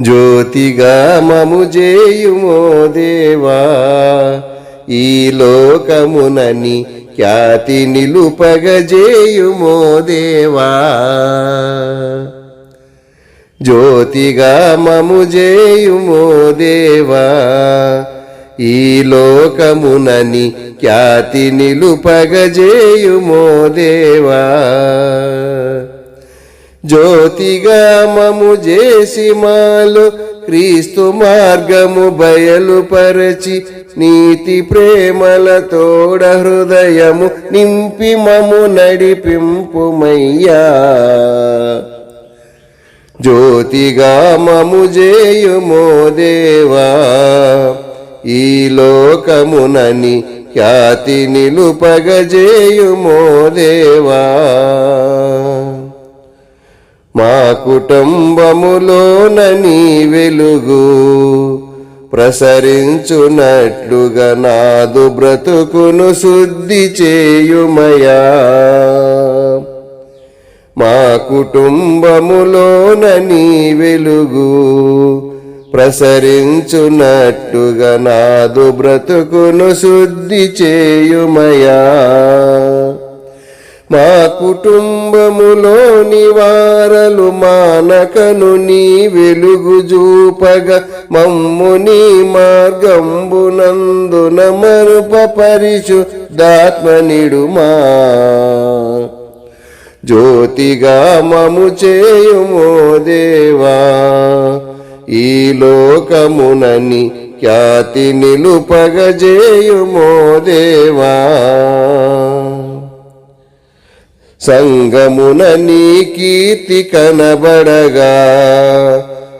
జ్యోతిగా మము చేయుమో దేవా ఈ లోకమునని ఖ్యాతి నిలుపగజేయుమో దేవా. జ్యోతిగా మము చేయుమో దేవా ఈ లోకమునని ఖ్యాతి నిలుపగజేయుమో దేవా. జ్యోతిగా మము చేసి మాలో క్రీస్తు మార్గము బయలుపరచి నీతి ప్రేమల తోడ హృదయము నింపి మము నడిపింపుమయ్యా. జ్యోతిగా మము చేయుమో దేవా ఈ లోకమునని ఖ్యాతి నిలుపగజేయుమో దేవా. మా కుటుంబములోన నీ వెలుగు ప్రసరించునట్లుగా నాదు బ్రతుకును శుద్ధి చేయుమయా. మా కుటుంబములోన నీ వెలుగు ప్రసరించునట్టుగా నాదు బ్రతుకును శుద్ధి చేయుమయా. మా కుటుంబములోని వారలు మానకను నీ వెలుగు చూపగ మమ్ము నీ మార్గంబునందున మరుప పరిశుద్ధాత్మ నిడుమా జ్యోతిగా మము చేయుమో దేవా ఈ లోకమునని ఖ్యాతి నిలుపగజేయుమో దేవా. సంగమున నీ కీర్తి కనబడగా.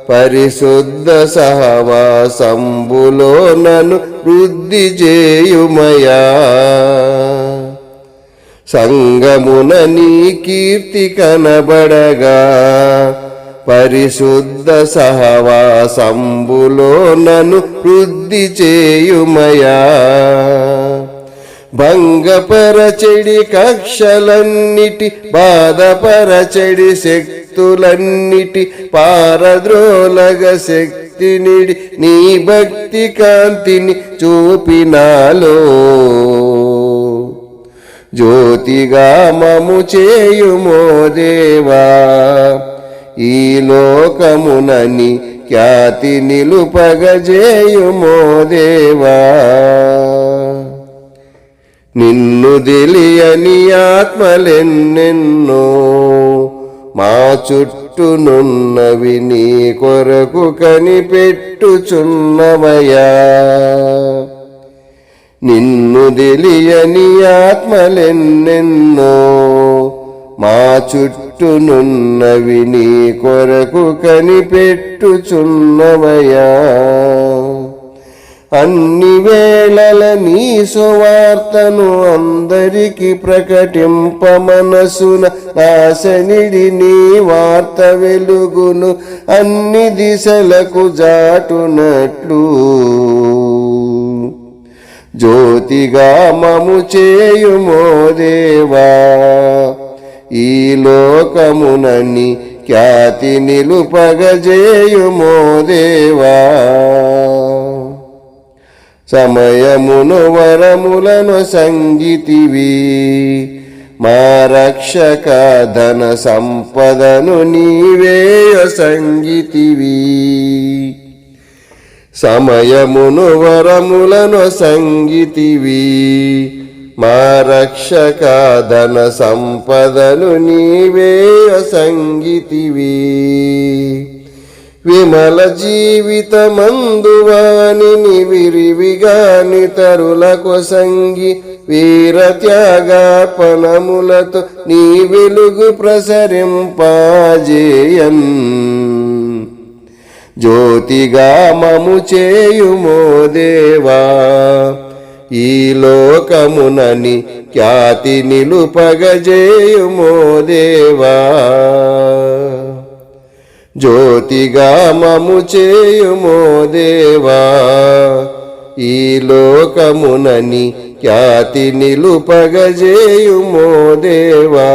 పరిశుద్ధ సహవాసంబులో నన్ను వృద్ధి చేయుమయా. సంగమున నీ కీర్తి కనబడగా. పరిశుద్ధ సహవాసంబులో నన్ను వృద్ధి చేయుమయా. భంగపరచెడి కక్షలన్నిటి బాధపరచెడి శక్తులన్నిటి పారద్రోలగ శక్తినిడి నీ భక్తి కాంతిని చూపినాలో. జ్యోతిగా మము చేయుమో దేవా ఈ లోకమునని ఖ్యాతి నిలుపగజేయుమో దేవా. నిన్ను తెలియని ఆత్మలెన్నెన్నో మా చుట్టూనున్నవి నీ కొరకు కనిపెట్టుచున్నవయా నిన్ను తెలియని ఆత్మలెన్నెన్నో మా చుట్టూనున్నవి నీ కొరకు కనిపెట్టుచున్నవయా అన్ని వేళల నీ సువార్తను అందరికి ప్రకటింప మనసున నాశనిడి నీ వార్త వెలుగును అన్ని దిశలకు జాటునట్లు. జ్యోతిగా మము చేయుమో దేవా ఈ లోకమునని ఖ్యాతి నిలుపగజేయుమో దేవా. సమయమును వరములను సంగితివి. మా రక్షక ధన సంపదను నీవేయ సంగితివి. సమయమును వరములను సంగితివి. మా రక్షక ధన సంపదను నీవేయ సంగితివి. విమల జీవితమందువాని విరివిగాని తరులకు సంగి వీర త్యాగార్పణములతో నీ వెలుగు ప్రసరింపాజేయన్. జ్యోతిగా మము చేయుమో దేవా ఈ లోకమునని ఖ్యాతి నిలుపగజేయుమో దేవా. జ్యోతిగా మము చేయుమో దేవా ఈ లోకమునని ఖ్యాతి నిలుపగజేయుమో దేవా